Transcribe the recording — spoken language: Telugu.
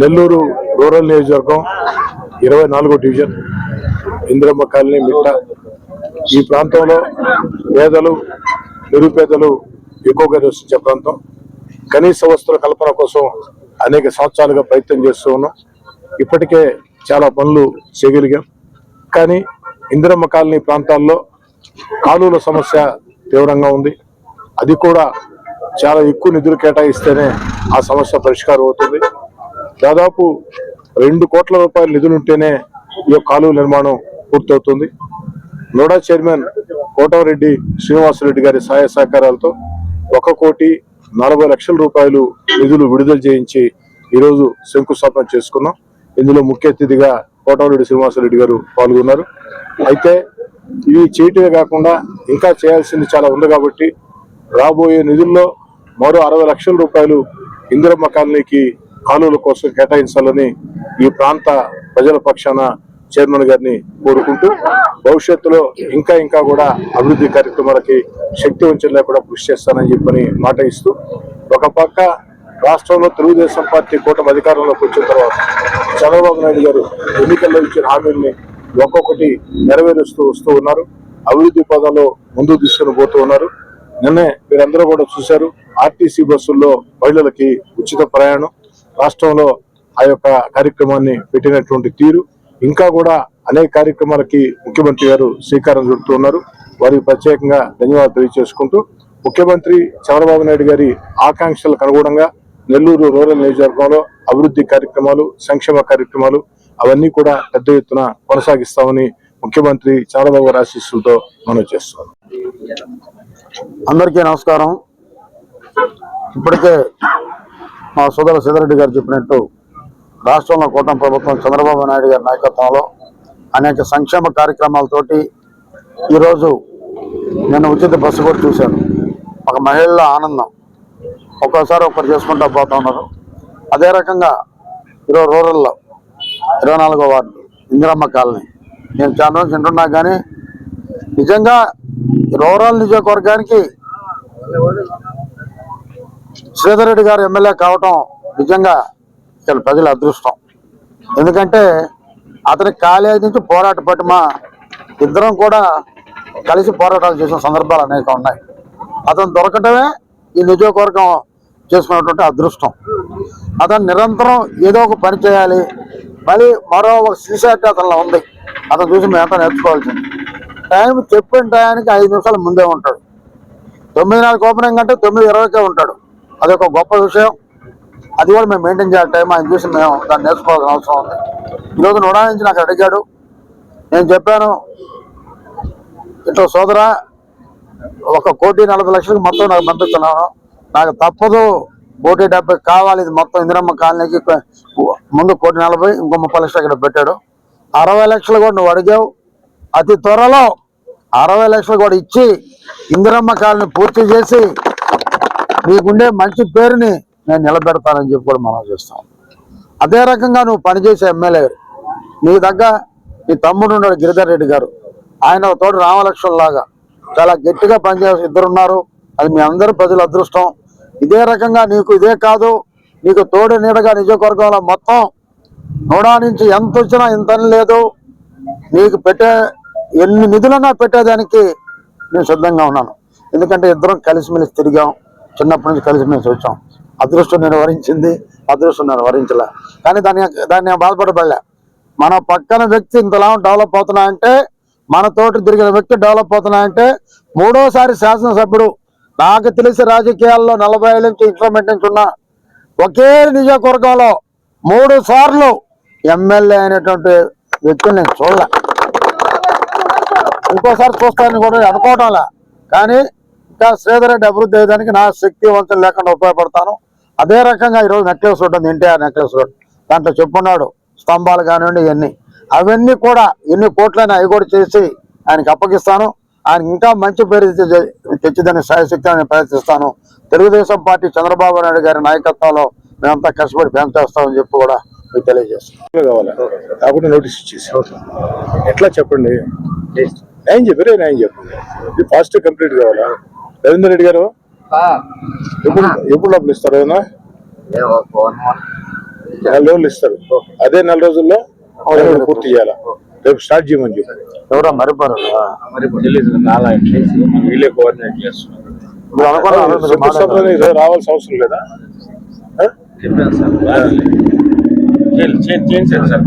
నెల్లూరు రూరల్ నియోజకవర్గం ఇరవై నాలుగో డివిజన్ ఇందిరమ్మ కాలనీ మిట్ట. ఈ ప్రాంతంలో పేదలు నిరుపేదలు ఎక్కువగా నివసించే ప్రాంతం. కనీస వస్తువుల కల్పన కోసం అనేక సంవత్సరాలుగా ప్రయత్నం చేస్తూ ఉన్నాం. ఇప్పటికే చాలా పనులు చేయగలిగాం. కానీ ఇందిరమ్మ కాలనీ ప్రాంతాల్లో కాలువల సమస్య తీవ్రంగా ఉంది. అది కూడా చాలా ఎక్కువ నిధులు కేటాయిస్తేనే ఆ సమస్య పరిష్కారం అవుతుంది. దాదాపు రెండు కోట్ల రూపాయల నిధులు ఉంటేనే ఈ యొక్క కాలువ నిర్మాణం పూర్తవుతుంది. నోడా చైర్మన్ కోటవరెడ్డి శ్రీనివాసరెడ్డి గారి సహాయ సహకారాలతో ఒక కోటి నలభై లక్షల రూపాయలు నిధులు విడుదల చేయించి ఈరోజు శంకుస్థాపన చేసుకున్నాం. ఇందులో ముఖ్య అతిథిగా కోటవరెడ్డి శ్రీనివాసరెడ్డి గారు పాల్గొన్నారు. అయితే ఇవి చేయటమే కాకుండా ఇంకా చేయాల్సింది చాలా ఉంది కాబట్టి రాబోయే నిధుల్లో మరో అరవై లక్షల రూపాయలు ఇందిరమ్మ కాలనీకి కాలువల కోసం కేటాయించాలని ఈ ప్రాంత ప్రజల పక్షాన చైర్మన్ గారిని కోరుకుంటూ భవిష్యత్తులో ఇంకా ఇంకా కూడా అభివృద్ధి కార్యక్రమాలకి శక్తి వంచన లేకుండా కృషి చేస్తానని చెప్పని మాట ఇస్తూ ఒక పక్క రాష్ట్రంలో తెలుగుదేశం పార్టీ కూటమి అధికారంలోకి వచ్చిన తర్వాత చంద్రబాబు నాయుడు గారు ఎన్నికల్లో ఇచ్చిన హామీల్ని ఒక్కొక్కటి నెరవేరుస్తూ వస్తూ ఉన్నారు. అభివృద్ధి పదంలో ముందుకు తీసుకుని పోతూ ఉన్నారు. నిన్నే మీరందరూ కూడా చూశారు. ఆర్టీసీ బస్సుల్లో మహిళలకి ఉచిత ప్రయాణం రాష్ట్రంలో ఆ యొక్క కార్యక్రమాన్ని పెట్టినటువంటి తీరు. ఇంకా కూడా అనేక కార్యక్రమాలకి ముఖ్యమంత్రి గారు శ్రీకారం చుడుతూ ఉన్నారు వారికి ప్రత్యేకంగా ధన్యవాదాలు తెలియజేసుకుంటూ ముఖ్యమంత్రి చంద్రబాబు నాయుడు గారి ఆకాంక్షలకు అనుగుణంగా నెల్లూరు రూరల్ నియోజకవర్గంలో అభివృద్ధి కార్యక్రమాలు సంక్షేమ కార్యక్రమాలు అవన్నీ కూడా పెద్ద ఎత్తున కొనసాగిస్తామని ముఖ్యమంత్రి చంద్రబాబు గారి ఆశీస్సులతో మనం చేస్తున్నాం అందరికీ నమస్కారం. ఇప్పటికే మా సోదరు సీతారెడ్డి గారు చెప్పినట్టు రాష్ట్రంలో కూటమి ప్రభుత్వం చంద్రబాబు నాయుడు గారి నాయకత్వంలో అనేక సంక్షేమ కార్యక్రమాలతోటి ఈరోజు నేను ఉచిత బస్సు కూడా చూశాను. ఒక మహిళల ఆనందం. ఒక్కోసారి ఒకరు చేసుకుంటూ పోతా ఉన్నారు. అదే రకంగా ఈరోజు రూరల్లో ఇరవై నాలుగో వార్డు ఇందిరమ్మ కాలనీ. నేను చాలా రోజు వింటున్నా కానీ నిజంగా రూరల్ నియోజకవర్గానికి శ్రీధర్ రెడ్డి గారు ఎమ్మెల్యే కావటం నిజంగా ఇక్కడ ప్రజల అదృష్టం. ఎందుకంటే అతని కాలేజీ నుంచి పోరాట పట్టుమ ఇద్దరం కూడా కలిసి పోరాటాలు చేసిన సందర్భాలు అనేక ఉన్నాయి. అతను దొరకటమే ఈ నియోజకవర్గం చేసుకున్నటువంటి అదృష్టం. అతను నిరంతరం ఏదో ఒక పని చేయాలి మళ్ళీ మరో ఒక సీసాటి అతనిలో ఉంది. అతను చూసి మేము నేర్చుకోవాల్సింది. టైం చెప్పిన టయానికి ఐదు నిమిషాలు ముందే ఉంటాడు. తొమ్మిది నాలుగు ఓపెనింగ్ అంటే తొమ్మిది ఇరవైకే ఉంటాడు. అదొక గొప్ప విషయం. అది కూడా మేము మెయింటైన్ చేయాలి. టైం ఆయన చూసి మేము దాన్ని నేర్చుకోవాల్సిన అవసరం ఉంది. ఈరోజు నూడా నుంచి నాకు అడిగాడు. నేను చెప్పాను ఇట్లా సోదర ఒక కోటి నలభై లక్షలకు మొత్తం నాకు పంపిస్తున్నాను. నాకు తప్పదు కోటి డెబ్బై కావాలి. ఇది మొత్తం ఇందిరమ్మ కాలనీకి ముందు కోటి నలభై ఇంకో ముప్పై లక్షలు ఇక్కడ పెట్టాడు. అరవై లక్షలు కూడా నువ్వు అడిగావు. అతి త్వరలో అరవై లక్షలు కూడా ఇచ్చి ఇందిరమ్మ కాలనీ పూర్తి చేసి నీకుండే మంచి పేరుని నేను నిలబెడతానని చెప్పి కూడా మనం చేస్తాం. అదే రకంగా నువ్వు పనిచేసే ఎమ్మెల్యే నీ దగ్గర నీ తమ్ముడు ఉన్నాడు గిరిధర్ రెడ్డి గారు. ఆయన తోడు రామలక్ష్మణ్ లాగా చాలా గట్టిగా పనిచేసే ఇద్దరు ఉన్నారు అది మీ అందరూ ప్రజల అదృష్టం. ఇదే రకంగా నీకు ఇదే కాదు నీకు తోడు నీడగా నియోజకవర్గంలో మొత్తం నూడా నుంచి ఎంత వచ్చినా ఇంత అని లేదు. నీకు పెట్టే ఎన్ని నిధులన్నా పెట్టేదానికి నేను సిద్ధంగా ఉన్నాను. ఎందుకంటే ఇద్దరం కలిసిమెలిసి తిరిగాం. చిన్నప్పటి నుంచి కలిసి మేము వచ్చాం అదృష్టం నేను వరించింది అదృష్టం నేను వరించలే. కానీ దాన్ని దాన్ని నేను బాధపడబడలే. మన పక్కన వ్యక్తి ఇంతలా డెవలప్ అవుతున్నా అంటే మన తోటి తిరిగిన వ్యక్తి డెవలప్ అవుతున్నా అంటే మూడోసారి శాసనసభ్యుడు నాకు తెలిసి రాజకీయాల్లో నలభై ఏళ్ళ నుంచి ఇంప్లిమెంట్ నుంచి ఉన్న ఒకే నియోజకవర్గంలో మూడు సార్లు ఎమ్మెల్యే అయినటువంటి వ్యక్తిని నేను చూడలే. ఇంకోసారి చూస్తానని కూడా నేను అనుకోవటంలే కానీ ఇంకా శ్రీధర్ రెడ్డి అభివృద్ధి అయ్యేదానికి నా శక్తి వంచన లేకుండా ఉపయోగపడతాను. అదే రకంగా ఈరోజు నెక్లెస్ రోడ్ ఉంది ఎన్టీఆర్ నెక్లెస్ రోడ్ దాంట్లో చెప్పున్నాడు స్తంభాలు కానివ్వండి ఇవన్నీ. అవన్నీ కూడా ఎన్ని కోట్లైనా అవి కూడా చేసి ఆయనకి అప్పగిస్తాను. ఆయనకి ఇంకా మంచి పేరు తెచ్చి- తెచ్చిదని సాయశక్తి నేను ప్రయత్నిస్తాను. తెలుగుదేశం పార్టీ చంద్రబాబు నాయుడు గారి నాయకత్వంలో మేమంతా కష్టపడి పనిచేస్తామని చెప్పి కూడా మీకు తెలియజేస్తాను కావాలా. కాకుండా నోటీస్ ఇచ్చేసి. ఎట్లా చెప్పండి? న్యాయం చెప్పారే న్యాయం చెప్పండి? ఇది ఫాస్ట్ కంప్లీట్ కావాలా? రవీందర్ రెడ్డి గారు? ఎప్పుడు ఎప్పుడు డబ్బులు ఇస్తారు ఏదైనా నెల రోజులు ఇస్తారు. అదే నెల రోజుల్లో పూర్తి చేయాలి? రేపు స్టార్ట్ చేయమని చెప్పి. ఎవరో మరిపారు వీళ్ళే కోఆర్డినేట్ చేస్తున్నారు. రావాల్సిన అవసరం లేదా? ఆ? చెప్పాను సార్. చేయండి చేయండి సార్.